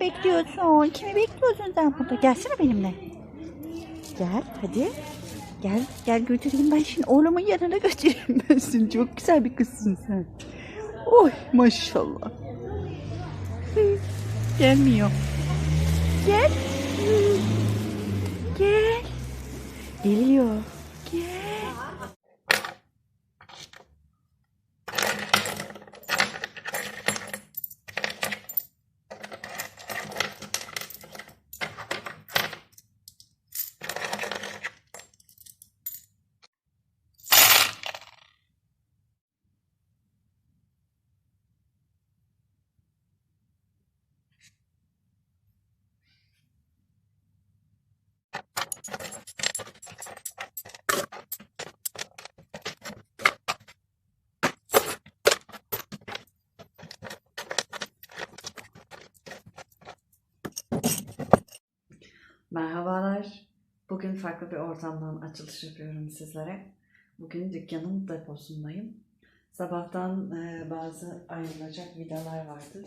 Bekliyorsun? Kimi bekliyorsun sen burada? Gelsene benimle. Gel hadi. Gel gel götüreyim ben şimdi oğlumun yanına götüreyim ben seni. Çok güzel bir kızsın sen. Oy maşallah. Gelmiyor. Gel. Gel. Geliyor. Gel. Bugün farklı bir ortamdan açılış yapıyorum sizlere. Bugün dükkanın deposundayım. Sabahtan e, bazı ayrılacak vidalar vardı.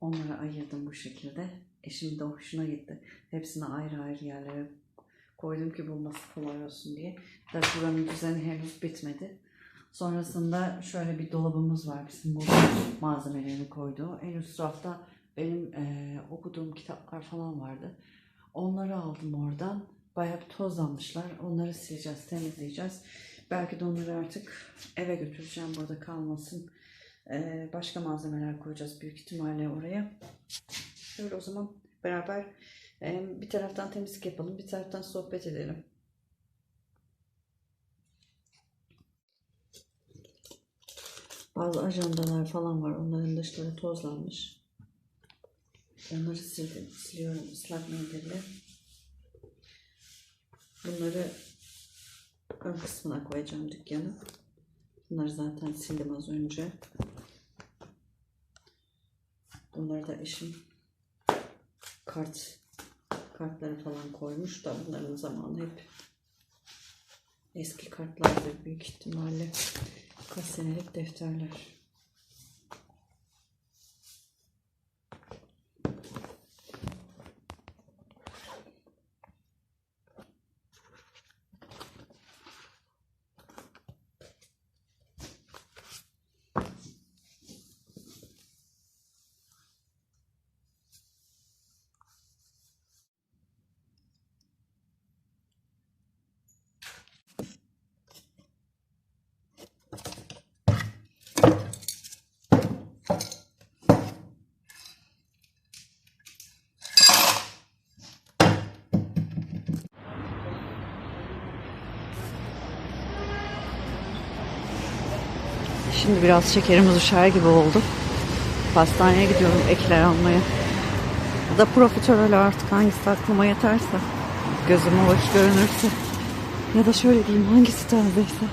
Onları ayırdım bu şekilde. Eşim de hoşuna gitti. Hepsini ayrı ayrı yerlere koydum ki bulması kolay olsun diye. Tabii buranın düzeni henüz bitmedi. Sonrasında şöyle bir dolabımız var bizim bu malzemelerini koyduğu. En üst rafta benim e, okuduğum kitaplar falan vardı. Onları aldım oradan. Bayağı bir tozlanmışlar. Onları sileceğiz, temizleyeceğiz. Belki de onları artık eve götüreceğim. Burada kalmasın. Ee, başka malzemeler koyacağız büyük ihtimalle oraya. Şöyle o zaman beraber e, bir taraftan temizlik yapalım, bir taraftan sohbet edelim. Bazı ajandalar falan var. Onların dışları tozlanmış. Onları sildim, siliyorum ıslak mendille. Bunları ön kısmına koyacağım dükkanın. Bunları zaten sildim az önce. Bunları da eşim kart kartları falan koymuş da bunların zamanı hep eski kartlardır büyük ihtimalle. Kaç defterler. Şimdi biraz şekerimiz uçar gibi oldu. Pastaneye gidiyorum ekler almaya. Ya da profiterol artık hangisi aklıma yeterse. Gözüme hoş görünürse. Ya da şöyle diyeyim hangisi tazeyse.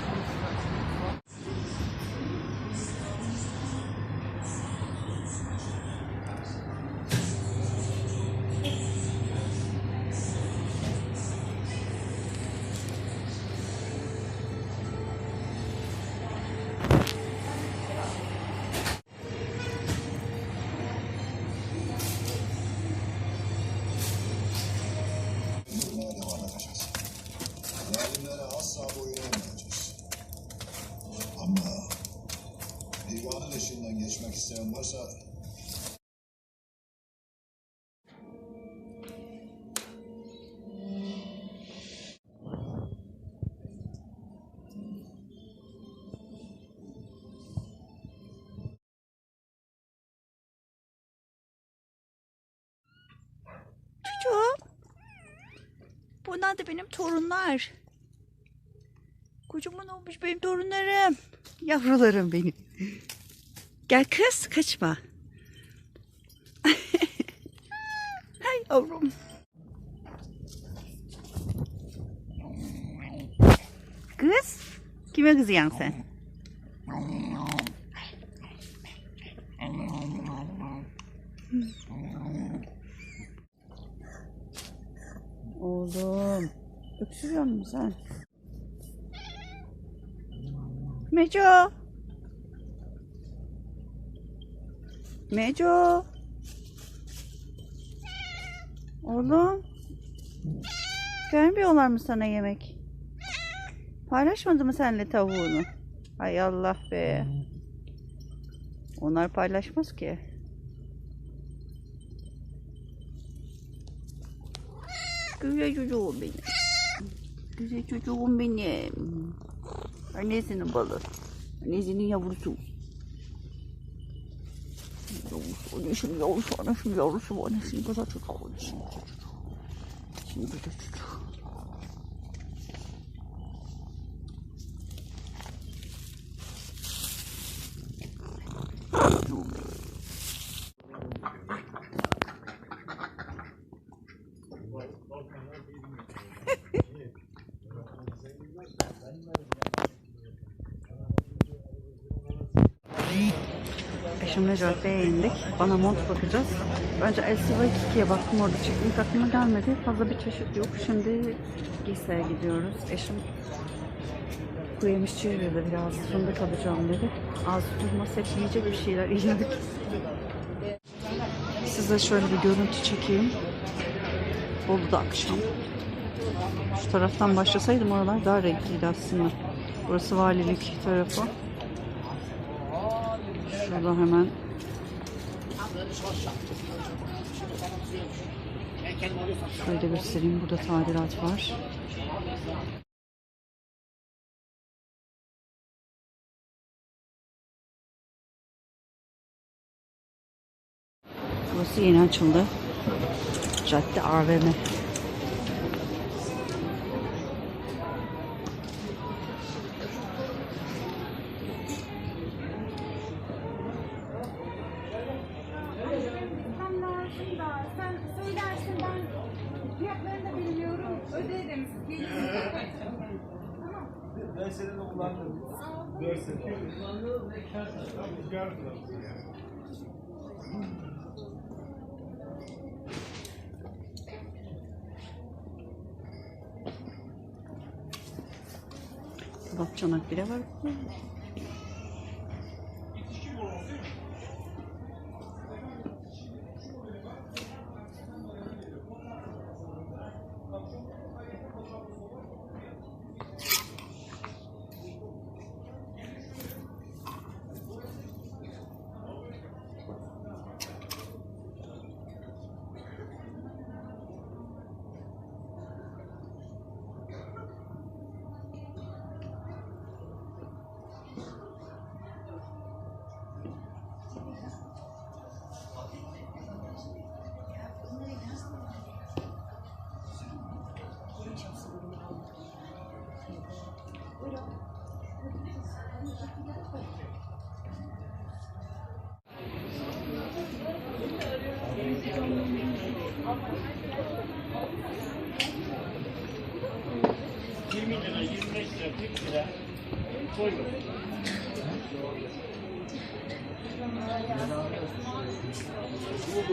İsteyen varsa Çocuğum. Bunlar da benim torunlar. Kocaman olmuş benim torunlarım. Yavrularım benim. Gel kız kaçma. Hay yavrum. Kız. Kime kızıyorsun sen? Oğlum. Öksürüyor musun sen? Meco. Meco. Oğlum. Vermiyorlar mı sana yemek? Paylaşmadı mı seninle tavuğunu? Hay Allah be. Onlar paylaşmaz ki. Güzel çocuğum benim. Güzel çocuğum benim. Annesinin balı. Annesinin yavrusu. 你是你要说那是你要说那是你不咋知道我的心里就知道你不就知道 Eşimle caddeye indik. Bana mont bakacağız. Önce LCY2'ye baktım orada çekimlik aklıma gelmedi. Fazla bir çeşit yok. Şimdi Giysa'ya gidiyoruz. Eşim kuru yemişçiye dedi biraz fındık alacağım dedi. Az durmaz hep yiyecek bir şeyler yedik. Size şöyle bir görüntü çekeyim. Bolu'da akşam. Şu taraftan başlasaydım oralar daha renkliydi aslında. Burası valilik tarafı. Şurada hemen Şöyle göstereyim. Burada tadilat var. Burası yeni açıldı. Cadde AVM. Tamam. Ben seni de kullandım. Görsün. Dolap çanak bile var.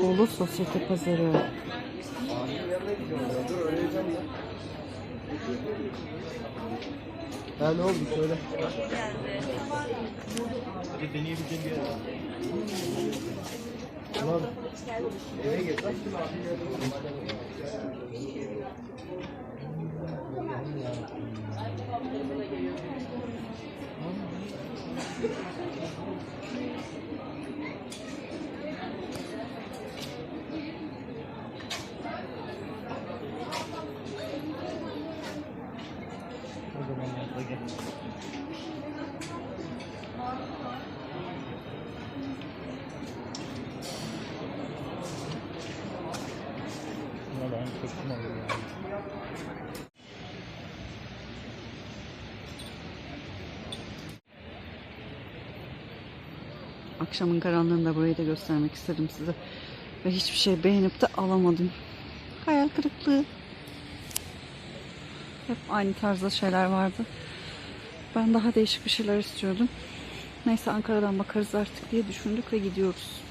Bolu Sosyete Pazarı. Ha ne oldu söyle. Bir deneyebileceğim bir yer. Ulan eve git. Akşamın karanlığında burayı da göstermek istedim size. Ve hiçbir şey beğenip de alamadım. Hayal kırıklığı. Hep aynı tarzda şeyler vardı. Ben daha değişik bir şeyler istiyordum. Neyse Ankara'dan bakarız artık diye düşündük ve gidiyoruz.